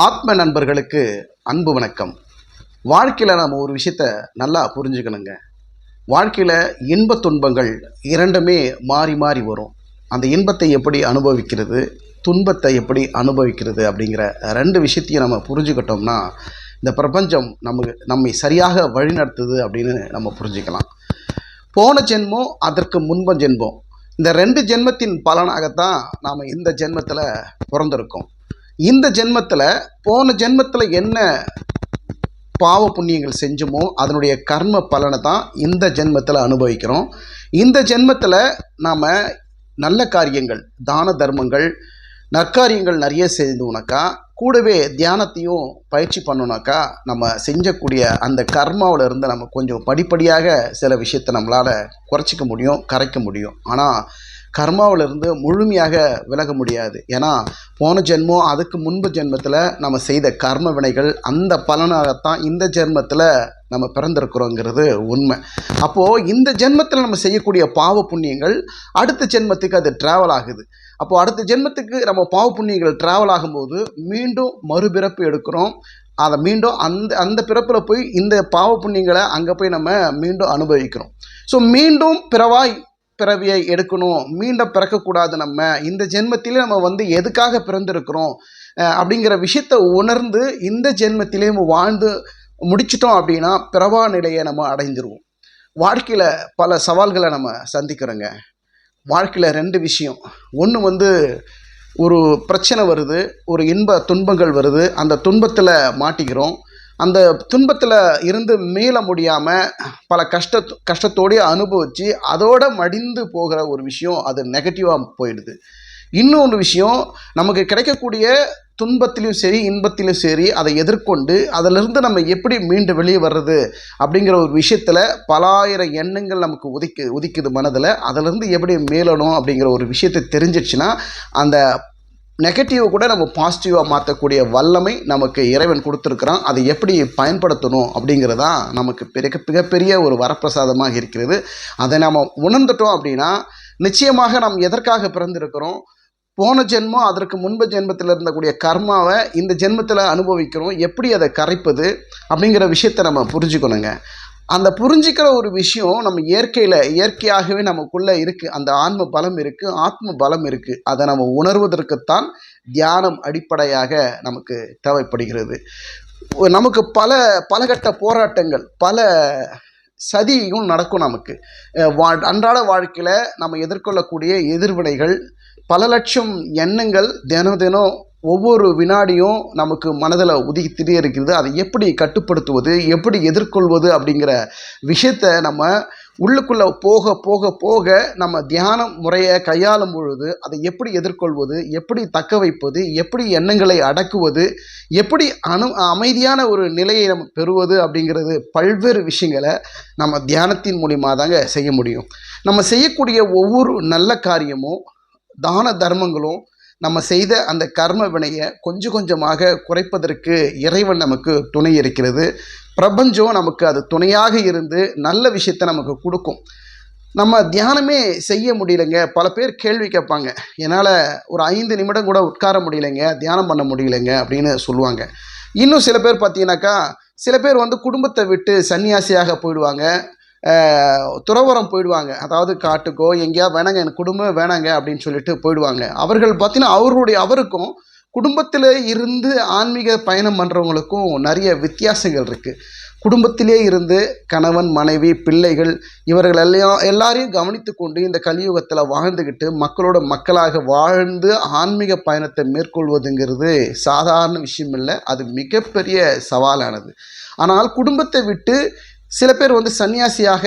ஆத்ம நண்பர்களுக்கு அன்பு வணக்கம். வாழ்க்கையில் நாம் ஒரு விஷயத்த நல்லா புரிஞ்சுக்கணுங்க. வாழ்க்கையில் இன்ப துன்பங்கள் இரண்டுமே மாறி மாறி வரும். அந்த இன்பத்தை எப்படி அனுபவிக்கிறது துன்பத்தை எப்படி அனுபவிக்கிறது அப்படிங்கிற ரெண்டு விஷயத்தையும் நம்ம புரிஞ்சுக்கிட்டோம்னா இந்த பிரபஞ்சம் நமக்கு நம்மை சரியாக வழிநடத்துது அப்படின்னு நம்ம புரிஞ்சுக்கலாம். போன ஜென்மம் அதற்கு முன்ப ஜென்மம். இந்த ரெண்டு ஜென்மத்தின் பலனாகத்தான் நாம் இந்த ஜென்மத்தில் பிறந்திருக்கோம். இந்த ஜென்மத்தில் போன ஜென்மத்தில் என்ன பாவ புண்ணியங்கள் செஞ்சோமோ அதனுடைய கர்ம பலனை தான் இந்த ஜென்மத்தில் அனுபவிக்கிறோம். இந்த ஜென்மத்தில் நாம் நல்ல காரியங்கள் தான தர்மங்கள் நற்காரியங்கள் நிறைய செய்தோம்னாக்கா கூடவே தியானத்தையும் பயிற்சி பண்ணோம்னாக்கா நம்ம செஞ்சக்கூடிய அந்த கர்மாவில் இருந்து நம்ம கொஞ்சம் படிப்படியாக சில விஷயத்தை நம்மளால் குறைச்சிக்க முடியும் கரைக்க முடியும். ஆனால் கர்மாவிலிருந்து முழுமையாக விலக முடியாது. ஏன்னா போன ஜென்மம் அதுக்கு முன்பு ஜென்மத்தில் நம்ம செய்த கர்ம வினைகள் அந்த பலனாகத்தான் இந்த ஜென்மத்தில் நம்ம பிறந்திருக்கிறோங்கிறது உண்மை. அப்போது இந்த ஜென்மத்தில் நம்ம செய்யக்கூடிய பாவ புண்ணியங்கள் அடுத்த ஜென்மத்துக்கு அது ட்ராவல் ஆகுது. அப்போது அடுத்த ஜென்மத்துக்கு நம்ம பாவ புண்ணியங்கள் ட்ராவல் ஆகும்போது மீண்டும் மறுபிறப்பு எடுக்கிறோம். அதை மீண்டும் அந்த அந்த பிறப்பில் போய் இந்த பாவ புண்ணியங்களை அங்கே போய் நம்ம மீண்டும் அனுபவிக்கிறோம். ஸோ மீண்டும் பிறவாய் பிறவியை எடுக்கணும் மீண்டும் பிறக்கக்கூடாது நம்ம. இந்த ஜென்மத்திலே நம்ம வந்து எதுக்காக பிறந்திருக்கிறோம் அப்படிங்கிற விஷயத்தை உணர்ந்து இந்த ஜென்மத்திலே நம்ம வாழ்ந்து முடிச்சிட்டோம் அப்படின்னா பிறவா நிலையை நம்ம அடைஞ்சிருவோம். வாழ்க்கையில் பல சவால்களை நம்ம சந்திக்கிறோங்க. வாழ்க்கையில் ரெண்டு விஷயம். ஒன்று வந்து ஒரு பிரச்சனை வருது ஒரு இன்ப துன்பங்கள் வருது அந்த துன்பத்தில் மாட்டிக்கிறோம். அந்த துன்பத்தில் இருந்து மீள முடியாமல் பல கஷ்ட கஷ்டத்தோடையே அனுபவித்து அதோட மடிந்து போகிற ஒரு விஷயம் அது நெகட்டிவாக போயிடுது. இன்னொன்று விஷயம் நமக்கு கிடைக்கக்கூடிய துன்பத்திலையும் சரி இன்பத்திலையும் சரி அதை எதிர்கொண்டு அதிலிருந்து நம்ம எப்படி மீண்டு வெளியே வர்றது அப்படிங்கிற ஒரு விஷயத்தில் பலாயிரம் எண்ணங்கள் நமக்கு உதிக்கு உதிக்குது மனதில். அதிலிருந்து எப்படி மீளணும் அப்படிங்கிற ஒரு விஷயத்தை தெரிஞ்சிச்சுன்னா அந்த நெகட்டிவை கூட நம்ம பாசிட்டிவாக மாற்றக்கூடிய வல்லமை நமக்கு இறைவன் கொடுத்துருக்குறான். அதை எப்படி பயன்படுத்தணும் அப்படிங்கிறதான் நமக்கு பெரிய மிகப்பெரிய ஒரு வரப்பிரசாதமாக இருக்கிறது. அதை நாம் உணர்ந்துட்டோம் அப்படின்னா நிச்சயமாக நாம் எதற்காக பிறந்திருக்கிறோம்? போன ஜென்மம் அதற்கு முன்பு ஜென்மத்தில் இருந்தக்கூடிய கர்மாவை இந்த ஜென்மத்தில் அனுபவிக்கிறோம். எப்படி அதை கரைப்பது அப்படிங்கிற விஷயத்தை நம்ம புரிஞ்சுக்கணுங்க. அந்த புரிஞ்சிக்கிற ஒரு விஷயம் நம்ம இயற்கையில் இயற்கையாகவே நமக்குள்ளே இருக்குது அந்த ஆன்ம பலம் இருக்குது ஆத்ம பலம் இருக்குது அதை நம்ம உணர்வதற்குத்தான் தியானம் அடிப்படையாக நமக்கு தேவைப்படுகிறது. நமக்கு பல பலகட்ட போராட்டங்கள் பல சதியும் நடக்கும் நமக்கு. வா அன்றாட வாழ்க்கையில் நம்ம எதிர்கொள்ளக்கூடிய எதிர்வினைகள் பல லட்சம் எண்ணங்கள் தினம் தினம் ஒவ்வொரு வினாடியும் நமக்கு மனதில் உதிக்கிட்டே இருக்கிறது. அதை எப்படி கட்டுப்படுத்துவது? எப்படி எதிர்கொள்வது? அப்படிங்கிற விஷயத்த நம்ம உள்ளுக்குள்ளே போக போக போக நம்ம தியானம் முறையை கையாளும் பொழுது அதை எப்படி எதிர்கொள்வது? எப்படி தக்க வைப்பது? எப்படி எண்ணங்களை அடக்குவது? எப்படி அணு அமைதியான ஒரு நிலையை நம்ம பெறுவது? அப்படிங்கிறது பல்வேறு விஷயங்களை நம்ம தியானத்தின் மூலிமா தாங்க செய்ய முடியும். நம்ம செய்யக்கூடிய ஒவ்வொரு நல்ல காரியமும் தான தர்மங்களும் நம்ம செய்த அந்த கர்ம வினையை கொஞ்சம் கொஞ்சமாக குறைப்பதற்கு இறைவன் நமக்கு துணை இருக்கிறது. பிரபஞ்சம் நமக்கு அது துணையாக இருந்து நல்ல விஷயத்தை நமக்கு கொடுக்கும். நம்ம தியானமே செய்ய முடியலைங்க. பல பேர் கேள்வி கேட்பாங்க. என்னால் ஒரு ஐந்து நிமிடம் கூட உட்கார முடியலைங்க. தியானம் பண்ண முடியலைங்க அப்படின்னு சொல்லுவாங்க. இன்னும் சில பேர் பார்த்தீங்கன்னாக்கா சில பேர் வந்து குடும்பத்தை விட்டு சன்னியாசியாக போயிடுவாங்க. துறவரம் போயிடுவாங்க. அதாவது காட்டுக்கோ எங்கேயா வேணாங்க எனக்கு குடும்பம் வேணாங்க அப்படின்னு சொல்லிட்டு போயிடுவாங்க. அவர்கள் பார்த்தீங்கன்னா அவருடைய அவருக்கும் குடும்பத்தில் இருந்து ஆன்மீக பயணம் பண்ணுறவங்களுக்கும் நிறைய வித்தியாசங்கள் இருக்குது குடும்பத்திலே இருந்து கணவன் மனைவி பிள்ளைகள் இவர்கள் எல்லாம் எல்லாரையும் கவனித்து கொண்டு இந்த கலியுகத்தில் வாழ்ந்துக்கிட்டு மக்களோட மக்களாக வாழ்ந்து ஆன்மீக பயணத்தை மேற்கொள்வதுங்கிறது சாதாரண விஷயம் இல்லை. அது மிகப்பெரிய சவாலானது. ஆனால் குடும்பத்தை விட்டு சில பேர் வந்து சன்னியாசியாக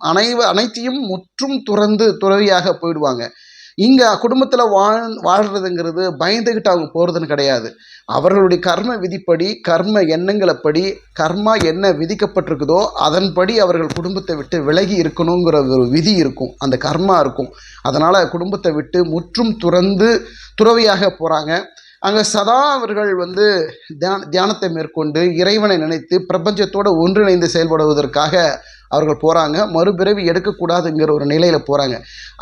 அனைவ அனைத்தையும் முற்றும் துறந்து துறவியாக போயிடுவாங்க. இங்கே குடும்பத்தில் வாழ் வாழ்கிறதுங்கிறது பயந்துக்கிட்டு அவங்க போகிறதுன்னு கிடையாது. அவர்களுடைய கர்ம விதிப்படி கர்ம எண்ணங்களப்படி கர்மா என்ன விதிக்கப்பட்டிருக்குதோ அதன்படி அவர்கள் குடும்பத்தை விட்டு விலகி இருக்கணுங்கிற ஒரு விதி இருக்கும். அந்த கர்மா இருக்கும். அதனால் குடும்பத்தை விட்டு முற்றும் துறந்து துறவியாக போகிறாங்க அங்கே சதா அவர்கள் வந்து தியான தியானத்தை மேற்கொண்டு இறைவனை நினைத்து பிரபஞ்சத்தோடு ஒன்றிணைந்து செயல்படுவதற்காக அவர்கள் போகிறாங்க மறுபிறவி எடுக்கக்கூடாதுங்கிற ஒரு நிலையில் போகிறாங்க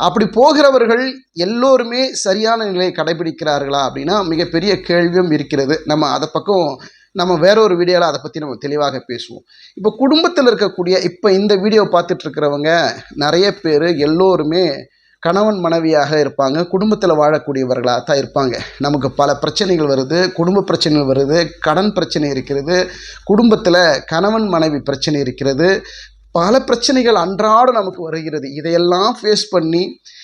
அப்படி போகிறவர்கள் எல்லோருமே சரியான நிலையை கடைபிடிக்கிறார்களா அப்படின்னா மிகப்பெரிய கேள்வியும் இருக்கிறது. நம்ம அதை பக்கம் நம்ம வேற ஒரு வீடியோவில் அதை பற்றி நம்ம தெளிவாக பேசுவோம். இப்போ குடும்பத்தில் இருக்கக்கூடிய இப்போ இந்த வீடியோ பார்த்துட்ருக்கிறவங்க நிறைய பேர் எல்லோருமே கணவன் மனைவியாக இருப்பாங்க குடும்பத்தில் வாழக்கூடியவர்களாக தான் இருப்பாங்க. நமக்கு பல பிரச்சனைகள் வருது குடும்ப பிரச்சனைகள் வருது கடன் பிரச்சனை இருக்கிறது குடும்பத்தில் கணவன் மனைவி பிரச்சனை இருக்கிறது பல பிரச்சனைகள் அன்றாடம் நமக்கு வருகிறது. இதையெல்லாம் ஃபேஸ் பண்ணி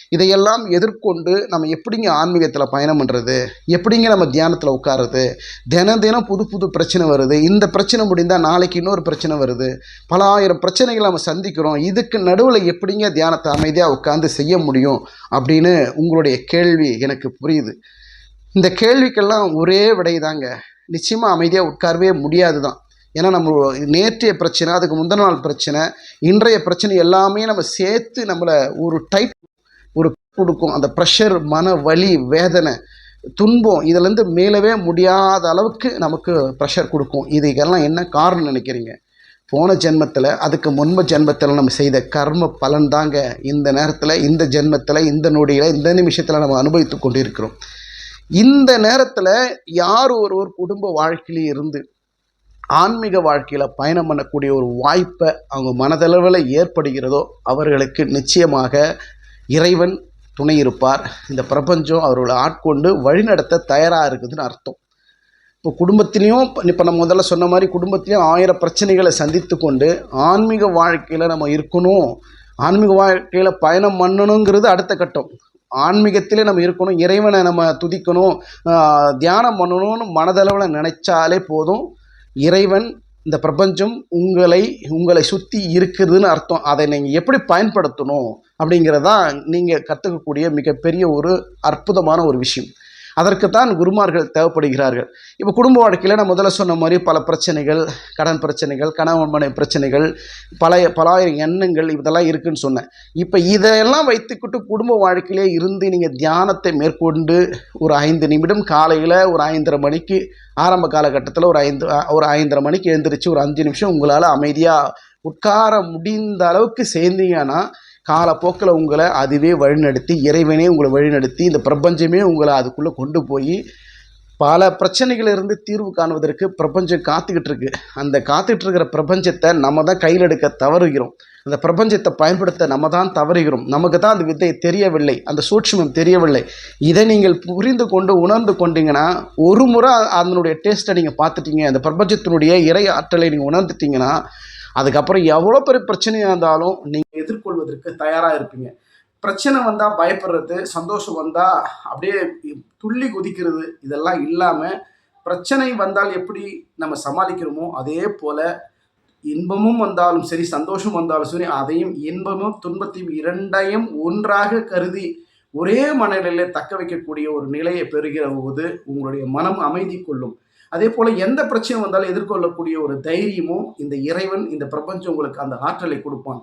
இதையெல்லாம் எதிர்கொண்டு நம்ம எப்படிங்க ஆன்மீகத்தில் பயணம் பண்ணுறது எப்படிங்க நம்ம தியானத்தில் உட்காருறது? தினம் தினம் புது புது பிரச்சனை வருது. இந்த பிரச்சனை முடிந்தால் நாளைக்கு இன்னொரு பிரச்சனை வருது. பல ஆயிரம் பிரச்சனைகளை நம்ம சந்திக்கிறோம். இதுக்கு நடுவில் எப்படிங்க தியானத்தை அமைதியாக உட்காந்து செய்ய முடியும்? அப்படின்னு உங்களுடைய கேள்வி எனக்கு புரியுது. இந்த கேள்விக்கெல்லாம் ஒரே விடை தாங்க நிச்சயமாக அமைதியாக உட்காரவே முடியாது தான் ஏன்னா நம்ம நேற்றைய பிரச்சனை அதுக்கு முந்தின நாள் பிரச்சனை இன்றைய பிரச்சனை எல்லாமே நம்ம சேர்த்து நம்மளை ஒரு டைட் ஒரு கொடுக்கும். அந்த ப்ரெஷர் மன வலி வேதனை துன்பம் இதுலேருந்து மேலவே முடியாத அளவுக்கு நமக்கு ப்ரெஷர் கொடுக்கும். இதுக்கெல்லாம் என்ன காரணம் நினைக்கிறீங்க? போன ஜென்மத்தில் அதுக்கு முன்ப ஜென்மத்தில் நம்ம செய்த கர்ம பலன் தாங்க இந்த நேரத்தில் இந்த ஜென்மத்தில் இந்த நொடியில் இந்த நிமிஷத்தில் நம்ம அனுபவித்து கொண்டிருக்கிறோம். இந்த நேரத்தில் யார் ஒருவர் குடும்ப வாழ்க்கையிலே இருந்து ஆன்மீக வாழ்க்கையில் பயணம் பண்ணக்கூடிய ஒரு வாய்ப்பை அவங்க மனதளவில் ஏற்படுகிறதோ அவர்களுக்கு நிச்சயமாக இறைவன் துணை இருப்பார். இந்த பிரபஞ்சம் அவர்களை ஆட்கொண்டு வழிநடத்த தயாராக இருக்குதுன்னு அர்த்தம். இப்போ குடும்பத்திலையும் இப்போ நம்ம முதல்ல சொன்ன மாதிரி குடும்பத்திலையும் ஆயிரம் பிரச்சனைகளை சந்தித்து கொண்டு ஆன்மீக வாழ்க்கையில் நம்ம இருக்கணும். ஆன்மீக வாழ்க்கையில் பயணம் பண்ணணுங்கிறது அடுத்த கட்டம். ஆன்மீகத்திலே நம்ம இருக்கணும் இறைவனை நம்ம துதிக்கணும் தியானம் பண்ணணும்னு மனதளவில் நினைச்சாலே போதும். இறைவன் இந்த பிரபஞ்சம் உங்களை உங்களை சுற்றி இருக்குதுன்னு அர்த்தம். அதை நீங்கள் எப்படி பயன்படுத்தணும் அப்படிங்கிறதான் நீங்கள் கற்றுக்கக்கூடிய மிகப்பெரிய ஒரு அற்புதமான ஒரு விஷயம். அதற்குத்தான் குருமார்கள் தேவைப்படுகிறார்கள். இப்போ குடும்ப வாழ்க்கையில் நான் முதல்ல சொன்ன மாதிரி பல பிரச்சனைகள் கடன் பிரச்சனைகள் கணவன் மனைவி பிரச்சனைகள் பழைய பலாயிரம் எண்ணங்கள் இதெல்லாம் இருக்குன்னு சொன்னேன். இப்போ இதையெல்லாம் வைத்துக்கிட்டு குடும்ப வாழ்க்கையிலே இருந்து நீங்கள் தியானத்தை மேற்கொண்டு ஒரு ஐந்து நிமிடம் காலையில் ஒரு ஐந்தரை மணிக்கு ஆரம்ப காலகட்டத்தில் ஒரு ஐந்து ஒரு ஐந்தரை மணிக்கு எழுந்திரிச்சு ஒரு அஞ்சு நிமிஷம் உங்களால் அமைதியாக உட்கார முடிந்த அளவுக்கு சேர்ந்தீங்கன்னா காலப்போக்கில் உங்களை அதுவே வழிநடத்தி இறைவனே உங்களை வழிநடத்தி இந்த பிரபஞ்சமே உங்களை அதுக்குள்ளே கொண்டு போய் பல பிரச்சனைகளிலிருந்து தீர்வு காணுவதற்கு பிரபஞ்சம் காத்துக்கிட்டு இருக்கு. அந்த காத்துக்கிட்டு இருக்கிற பிரபஞ்சத்தை நம்ம தான் கையில் எடுக்க தவறுகிறோம். அந்த பிரபஞ்சத்தை பயன்படுத்த நம்ம தான் தவறுகிறோம். நமக்கு தான் அந்த வித்தை தெரியவில்லை அந்த சூட்சுமம் தெரியவில்லை. இதை நீங்கள் புரிந்து கொண்டு உணர்ந்து கொண்டீங்கன்னா ஒரு முறை அதனுடைய டேஸ்ட்டை நீங்கள் பார்த்துட்டீங்க அந்த பிரபஞ்சத்தினுடைய இறை ஆற்றலை நீங்கள் உணர்ந்துட்டீங்கன்னா அதுக்கப்புறம் எவ்வளோ பெரிய பிரச்சனையாக இருந்தாலும் நீங்கள் எதிர்கொள்வதற்கு தயாராக இருப்பீங்க. பிரச்சனை வந்தால் பயப்படுறது சந்தோஷம் வந்தால் அப்படியே துள்ளி குதிக்கிறது இதெல்லாம் இல்லாமல் பிரச்சனை வந்தால் எப்படி நம்ம சமாளிக்கிறோமோ அதே போல் இன்பமும் வந்தாலும் சரி சந்தோஷம் வந்தாலும் சரி அதையும் இன்பமும் துன்பத்தையும் இரண்டையும் ஒன்றாக கருதி ஒரே மனநிலையில் தக்க வைக்கக்கூடிய ஒரு நிலையை பெறுகிற போது உங்களுடைய மனம் அமைதி கொள்ளும். அதே போல் எந்த பிரச்சனை வந்தாலும் எதிர்கொள்ளக்கூடிய ஒரு தைரியமும் இந்த இறைவன் இந்த பிரபஞ்சம் உங்களுக்கு அந்த ஆற்றலை கொடுப்பான்.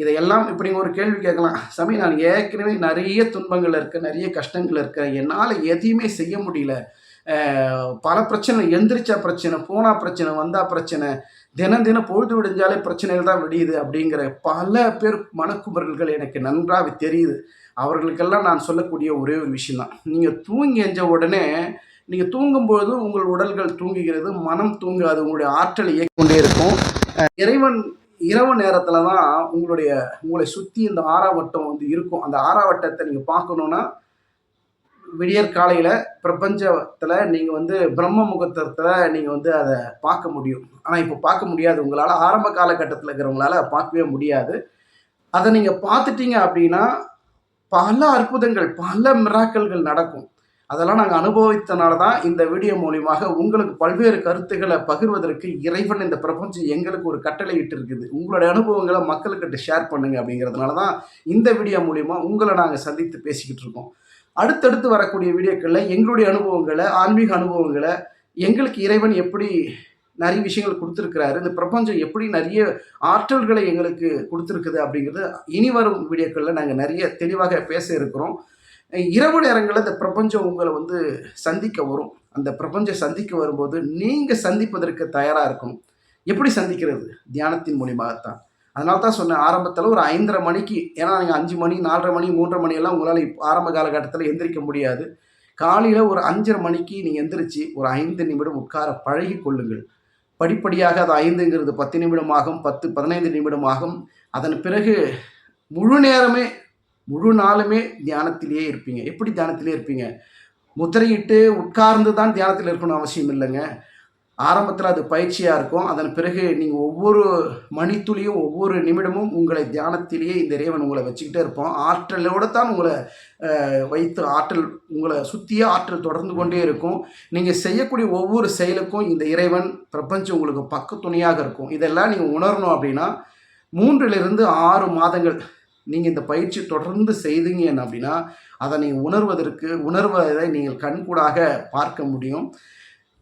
இதையெல்லாம் இப்படி ஒரு கேள்வி கேட்கலாம். சாமி நான் ஏற்கனவே நிறைய துன்பங்கள் இருக்கேன் நிறைய கஷ்டங்கள் இருக்கேன் என்னால் எதையுமே செய்ய முடியல. பல பிரச்சனை எந்திரிச்சா பிரச்சனை போனா பிரச்சனை வந்தா பிரச்சனை தினம் தினம் பொழுது விடிஞ்சாலே பிரச்சனைகள் தான் விடியுது அப்படிங்கிற பல பேர் மனக்குமரல்கள் எனக்கு நன்றாக தெரியுது. அவர்களுக்கெல்லாம் நான் சொல்லக்கூடிய ஒரே ஒரு விஷயம்தான். நீங்கள் தூங்கி எஞ்ச உடனே நீங்கள் தூங்கும்பொழுது உங்கள் உடல்கள் தூங்குகிறது மனம் தூங்காது உங்களுடைய ஆற்றல் இயக்கிக்கொண்டே இருக்கும். இறைவன் இரவு நேரத்தில் தான் உங்களுடைய உங்களை சுற்றி இந்த ஆறாவட்டம் வந்து இருக்கும். அந்த ஆறாவட்டத்தை நீங்கள் பார்க்கணுன்னா விடியற் காலையில் பிரபஞ்சத்தில் நீங்கள் வந்து பிரம்ம முகூர்த்தத்தில் நீங்கள் வந்து அதை பார்க்க முடியும். ஆனால் இப்போ பார்க்க முடியாது. உங்களால் ஆரம்ப காலகட்டத்தில் இருக்கிறவங்களால பார்க்கவே முடியாது. அதை நீங்கள் பார்த்துட்டீங்க அப்படின்னா பல அற்புதங்கள் பல மிராக்கல்கள் நடக்கும். அதெல்லாம் நாங்கள் அனுபவித்தனால தான் இந்த வீடியோ மூலியமாக உங்களுக்கு பல்வேறு கருத்துக்களை பகிர்வதற்கு இறைவன் இந்த பிரபஞ்சம் எங்களுக்கு ஒரு கட்டளை இட்டு இருக்குது உங்களுடைய அனுபவங்களை மக்களுக்கிட்ட ஷேர் பண்ணுங்க அப்படிங்கிறதுனால தான் இந்த வீடியோ மூலிமா உங்களை நாங்கள் சந்தித்து பேசிக்கிட்டு இருக்கோம். அடுத்தடுத்து வரக்கூடிய வீடியோக்களில் எங்களுடைய அனுபவங்களை ஆன்மீக அனுபவங்களை எங்களுக்கு இறைவன் எப்படி நிறைய விஷயங்கள் கொடுத்துருக்கிறாரு இந்த பிரபஞ்சம் எப்படி நிறைய ஆற்றல்களை எங்களுக்கு கொடுத்துருக்குது அப்படிங்கிறது இனி வரும் வீடியோக்களில் நாங்கள் நிறைய தெளிவாக பேச இருக்கிறோம். இரவு நேரங்களில் இந்த பிரபஞ்சம் உங்களை வந்து சந்திக்க வரும். அந்த பிரபஞ்சம் சந்திக்க வரும்போது நீங்கள் சந்திப்பதற்கு தயாராக இருக்கணும். எப்படி சந்திக்கிறது? தியானத்தின் மூலியமாகத்தான். அதனால தான் சொன்னேன் ஆரம்பத்தில் ஒரு ஐந்தரை மணிக்கு ஏன்னா நீங்கள் அஞ்சு மணி நாலரை மணி மூன்றரை மணியெல்லாம் உங்களால் இப்போ ஆரம்ப காலகட்டத்தில் எந்திரிக்க முடியாது. காலையில் ஒரு அஞ்சரை மணிக்கு நீங்கள் எந்திரிச்சு ஒரு ஐந்து நிமிடம் உட்கார பழகி கொள்ளுங்கள். படிப்படியாக அது ஐந்துங்கிறது பத்து நிமிடமாகும் பத்து பதினைந்து நிமிடமாகும். அதன் பிறகு முழு நேரமே முழு நாளுமே தியானத்திலேயே இருப்பீங்க. எப்படி தியானத்திலே இருப்பீங்க? முத்திரையிட்டு உட்கார்ந்து தான் தியானத்தில் இருக்கணும் அவசியம் இல்லைங்க. ஆரம்பத்தில் அது பயிற்சியாக இருக்கும். அதன் பிறகு நீங்கள் ஒவ்வொரு மணித்துளியும் ஒவ்வொரு நிமிடமும் உங்களை தியானத்திலேயே இந்த இறைவன் உங்களை வச்சுக்கிட்டே இருப்போம் ஆற்றலோடு தான் உங்களை வைத்து ஆற்றல் உங்களை சுற்றியே ஆற்றல் தொடர்ந்து கொண்டே இருக்கும். நீங்கள் செய்யக்கூடிய ஒவ்வொரு செயலுக்கும் இந்த இறைவன் பிரபஞ்சம் உங்களுக்கு பக்க துணையாக இருக்கும். இதெல்லாம் நீங்கள் உணரணும் அப்படின்னா மூன்றிலிருந்து ஆறு மாதங்கள் நீங்கள் இந்த பயிற்சி தொடர்ந்து செய்தீங்க அப்படின்னா அதை நீங்கள் உணர்வதற்கு உணர்வதை நீங்கள் கண்கூடாக பார்க்க முடியும்.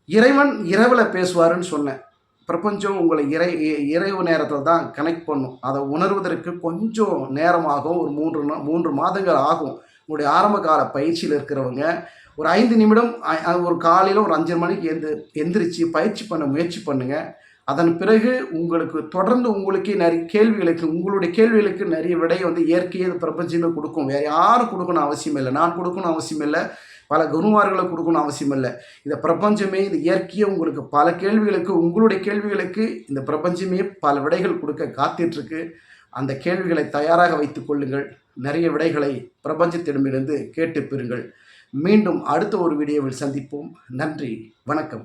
இறைவன் இரவில் பேசுவாருன்னு சொன்னேன். பிரபஞ்சம் உங்களை இறை இ- இரவு நேரத்தில் தான் கனெக்ட் பண்ணும். அதை உணர்வதற்கு கொஞ்சம் நேரமாகும் ஒரு மூன்று நா- மூன்று மாதங்கள் ஆகும். உங்களுடைய ஆரம்ப கால பயிற்சியில் இருக்கிறவங்க ஒரு ஐந்து நிமிடம் ஒரு காலையில் ஒரு அஞ்சு மணிக்கு எந்த எந்திரிச்சு பயிற்சி பண்ண முயற்சி பண்ணுங்கள் அதன் பிறகு உங்களுக்கு தொடர்ந்து உங்களுக்கே நிறைய கேள்விகளுக்கு உங்களுடைய கேள்விகளுக்கு நிறைய விடையை வந்து இயற்கையே பிரபஞ்சமே கொடுக்கும். வேறு யாரும் கொடுக்கணும் அவசியம் இல்லை. நான் கொடுக்கணும் அவசியம் இல்லை. பல குருமார்களை கொடுக்கணும் அவசியம் இல்லை. இந்த பிரபஞ்சமே இந்த இயற்கையே உங்களுக்கு பல கேள்விகளுக்கு உங்களுடைய கேள்விகளுக்கு இந்த பிரபஞ்சமே பல விடைகள் கொடுக்க காத்திட்ருக்கு அந்த கேள்விகளை தயாராக வைத்து கொள்ளுங்கள். நிறைய விடைகளை பிரபஞ்சத்திடமிருந்து கேட்டு பெறுங்கள். மீண்டும் அடுத்த ஒரு வீடியோவில் சந்திப்போம். நன்றி. வணக்கம்.